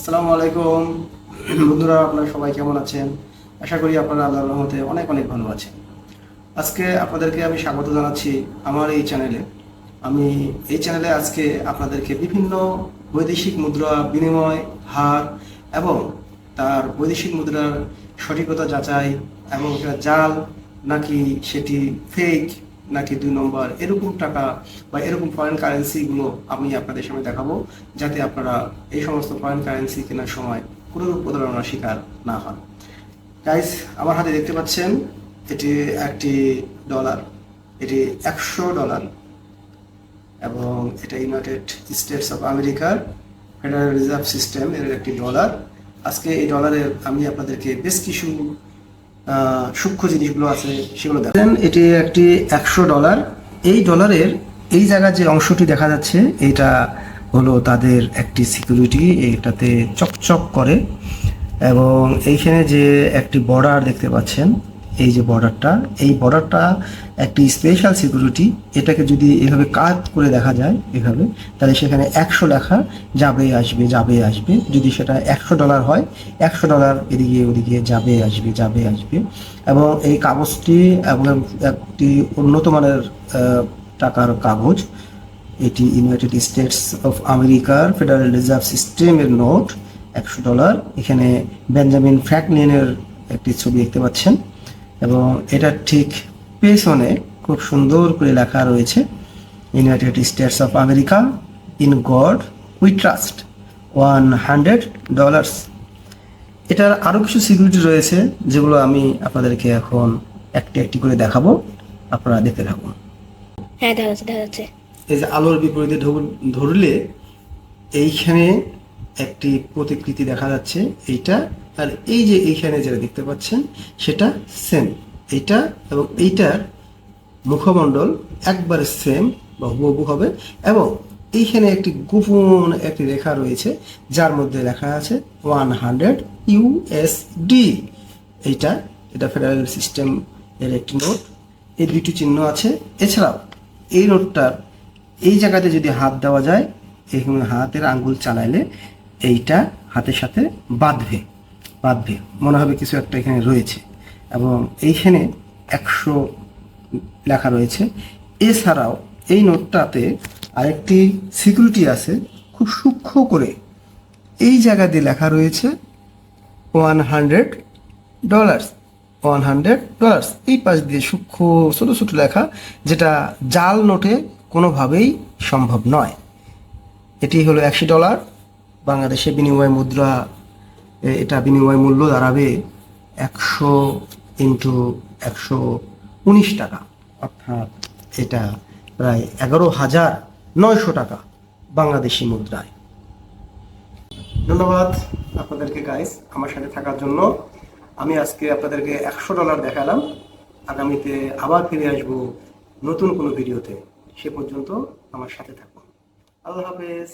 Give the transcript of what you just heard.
আসসালামু আলাইকুম। বন্ধুরা, আপনারা সবাই কেমন আছেন? আশা করি আপনারা আল্লাহর রহমতে অনেক অনেক ভালো আছেন। আজকে আপনাদেরকে আমি স্বাগত জানাচ্ছি আমার এই চ্যানেলে। আমি এই চ্যানেলে আজকে আপনাদেরকে বিভিন্ন বৈদেশিক মুদ্রা বিনিময় হার এবং তার বৈদেশিক মুদ্রার সঠিকতা যাচাই এবং এটা জাল নাকি সেটি ফেক নাকি দুই নম্বর, এরকম টাকা বা এরকম ফরেন কারেন্সিগুলো আমি আপনাদের সামনে দেখাবো, যাতে আপনারা এই সমস্ত ফরেন কারেন্সি কেনার সময় কোনো প্রতারণার শিকার না হন। গাইস আমার হাতে দেখতে পাচ্ছেন, এটি একটি ডলার এটি একশো ডলার এবং এটা ইউনাইটেড স্টেটস অফ আমেরিকার ফেডারেল রিজার্ভ সিস্টেম এর একটি ডলার আজকে এই ডলারের আমি আপনাদেরকে বেশ কিছু সূক্ষ্ম জিনিসগুলো আছে, সেগুলো দেখেন এটি একটি একশো ডলার এই ডলারের এই জায়গার যে অংশটি দেখা যাচ্ছে, এটা হলো তাদের একটি সিকিউরিটি এটাতে চকচক করে। এবং এইখানে যে একটি বর্ডার দেখতে পাচ্ছেন এই যে বর্ডারটা এই বর্ডারটা একটি স্পেশাল সিকিউরিটি এটাকে যদি এভাবে কাট করে দেখা যায়, এভাবে, তাহলে সেখানে একশো লেখা যাবে, আসবে যাবে, আসবে। যদি সেটা একশো ডলার হয়, একশো ডলার এদিকে, ওদিকে যাবে, আসবে যাবে, আসবে। এবং এই কাগজটি এবং একটি উন্নত মানের টাকার কাগজ। এটি ইউনাইটেড স্টেটস অফ আমেরিকার ফেডারেল রিজার্ভ সিস্টেমের নোট একশো ডলার এখানে বেঞ্জামিন ফ্র্যাঙ্কলিনের একটি ছবি দেখতে পাচ্ছেন। এবং এটা ঠিক পেছনে খুব সুন্দর করে লেখা রয়েছে United States of America in God we trust one hundred dollars এটার আরও কিছু সিকিউরিটি রয়েছে যেগুলো আমি আপনাদেরকে এখন একটি একটি করে দেখাবো। আপনারা দেখতে থাকুন। হ্যাঁ দেখা যাচ্ছে দেখা যাচ্ছে। এই যে আলোর বিপরীতে ধরলে এইখানে একটি প্রতিকৃতি দেখা যাচ্ছে এইটা আর এই যে এইখানে যেটা দেখতে পাচ্ছেন, সেটা সেম এইটা এবং এইটার মুখমণ্ডল একবারে সেম বা হুবহু হবে এবং এইখানে একটি গোপন একটি রেখা রয়েছে, যার মধ্যে লেখা আছে ওয়ান হান্ড্রেড ইউএসডি এইটা, এটা ফেডারেল সিস্টেম এর একটি নোট এই দুটি চিহ্ন আছে। এছাড়াও এই নোটটার এই জায়গাতে যদি হাত দেওয়া যায়, এখানে হাতের আঙ্গুল চালাইলে এইটা হাতের সাথে বাঁধবে। বাঁধবে মনে হবে কিছু একটা এখানে রয়েছে। এবং এইখানে একশো লেখা রয়েছে। এছাড়াও এই নোটটাতে আরেকটি সিকিউরিটি আছে। খুব সূক্ষ্ম করে এই জায়গা দিয়ে লেখা রয়েছে one hundred dollars one hundred dollars এই পাশ দিয়ে সূক্ষ্ম, ছোটো ছোটো লেখা, যেটা জাল নোটে কোনোভাবেই সম্ভব নয়। এটি হলো একশো ডলার। বাংলাদেশে বিনিময় মুদ্রা এটা বিনিময় মূল্য দাঁড়াবে একশো ইন্টু একশো উনিশ টাকা। অর্থাৎ এটা প্রায় এগারো হাজার নয়শো টাকা বাংলাদেশি মুদ্রায়। ধন্যবাদ আপনাদেরকে গাইস আমার সাথে থাকার জন্য। আমি আজকে আপনাদেরকে একশো ডলার দেখালাম। আগামীতে আবার ফিরে আসব নতুন কোনো ভিডিওতে। সে পর্যন্ত আমার সাথে থাকুন। আল্লাহ হাফেজ।